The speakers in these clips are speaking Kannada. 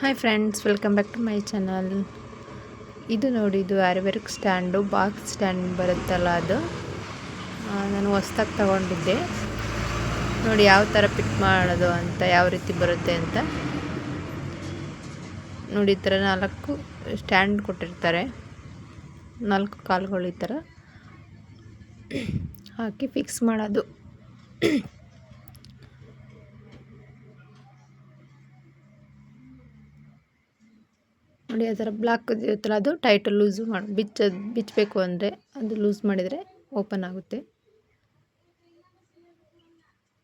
Hi friends welcome back to my channel ಇದು ನೋಡಿ, ಇದು ಆರ್ವರ್ಕ್ ಸ್ಟ್ಯಾಂಡು ಬಾಕ್ಸ್ ಸ್ಟ್ಯಾಂಡ್ ಬರುತ್ತಲ್ಲ ಅದು. ನಾನು ಹೊಸ್ದಾಗಿ ತಗೊಂಡಿದ್ದೆ. ನೋಡಿ, ಯಾವ ಥರ ಪಿಕ್ ಮಾಡೋದು ಅಂತ, ಯಾವ ರೀತಿ ಬರುತ್ತೆ ಅಂತ. ನೋಡಿ, ಈ ಥರ ನಾಲ್ಕು ಸ್ಟ್ಯಾಂಡ್ ಕೊಟ್ಟಿರ್ತಾರೆ. ನಾಲ್ಕು ಕಾಲುಗಳು ಈ ಥರ ಹಾಕಿ ಫಿಕ್ಸ್ ಮಾಡೋದು. ನೋಡಿ, ಆ ಥರ ಬ್ಲಾಕ್ ಇರುತ್ತಲ್ಲ ಅದು ಟೈಟ್ ಲೂಸ್ ಮಾಡಿ ಬಿಚ್ಚೋದು ಬಿಚ್ಚಬೇಕು ಅಂದರೆ ಅದು ಲೂಸ್ ಮಾಡಿದರೆ ಓಪನ್ ಆಗುತ್ತೆ.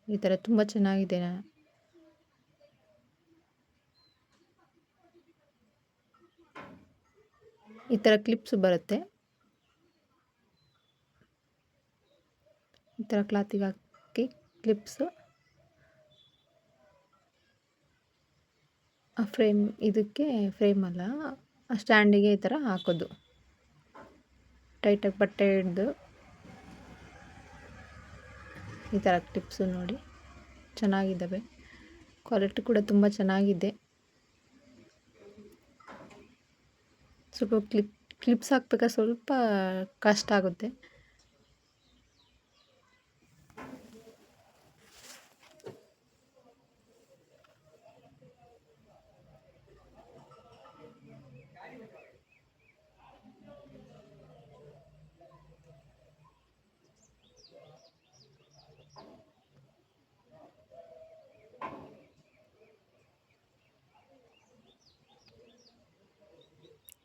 ಈ ಥರ ತುಂಬ ಚೆನ್ನಾಗಿದೆ. ಈ ಥರ ಕ್ಲಿಪ್ಸ್ ಬರುತ್ತೆ. ಈ ಥರ ಕ್ಲಾತಿಗೆ ಹಾಕಿ ಕ್ಲಿಪ್ಸು ಫ್ರೇಮ್, ಇದಕ್ಕೆ ಫ್ರೇಮ್ ಅಲ್ಲ ಸ್ಟ್ಯಾಂಡಿಗೆ ಈ ಥರ ಹಾಕೋದು. ಟೈಟಾಗಿ ಬಟ್ಟೆ ಹಿಡ್ದು. ಈ ಥರ ಟಿಪ್ಸು ನೋಡಿ. ಚೆನ್ನಾಗಿದ್ದಾವೆ. ಕ್ವಾಲಿಟಿ ಕೂಡ ತುಂಬ ಚೆನ್ನಾಗಿದೆ. ಸ್ವಲ್ಪ ಕ್ಲಿಪ್, ಕ್ಲಿಪ್ಸ್ ಹಾಕ್ಬೇಕಾದ್ರೆ ಸ್ವಲ್ಪ ಕಷ್ಟ ಆಗುತ್ತೆ.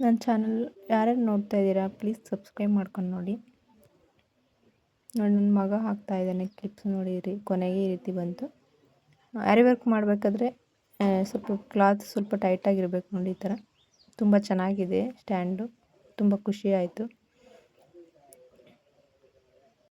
ನನ್ನ ಚಾನಲ್ ಯಾರ್ಯಾರು ನೋಡ್ತಾ ಇದ್ದೀರಾ ಪ್ಲೀಸ್ ಸಬ್ಸ್ಕ್ರೈಬ್ ಮಾಡ್ಕೊಂಡು ನೋಡಿ. ನೋಡಿ ನನ್ನ ಮಗ ಹಾಕ್ತಾ ಇದ್ದಾನೆ ಕ್ಲಿಪ್ಸ್ ನೋಡಿರಿ, ಕೊನೆಗೆ ಈ ರೀತಿ ಬಂತು. ಆರಿ ವರ್ಕ್ ಮಾಡಬೇಕಾದ್ರೆ ಸ್ವಲ್ಪ ಕ್ಲಾತ್ ಸ್ವಲ್ಪ ಟೈಟಾಗಿರ್ಬೇಕು ನೋಡಿ ಈ ಥರ ತುಂಬ ಚೆನ್ನಾಗಿದೆ ಸ್ಟ್ಯಾಂಡು ತುಂಬ ಖುಷಿ ಆಯಿತು.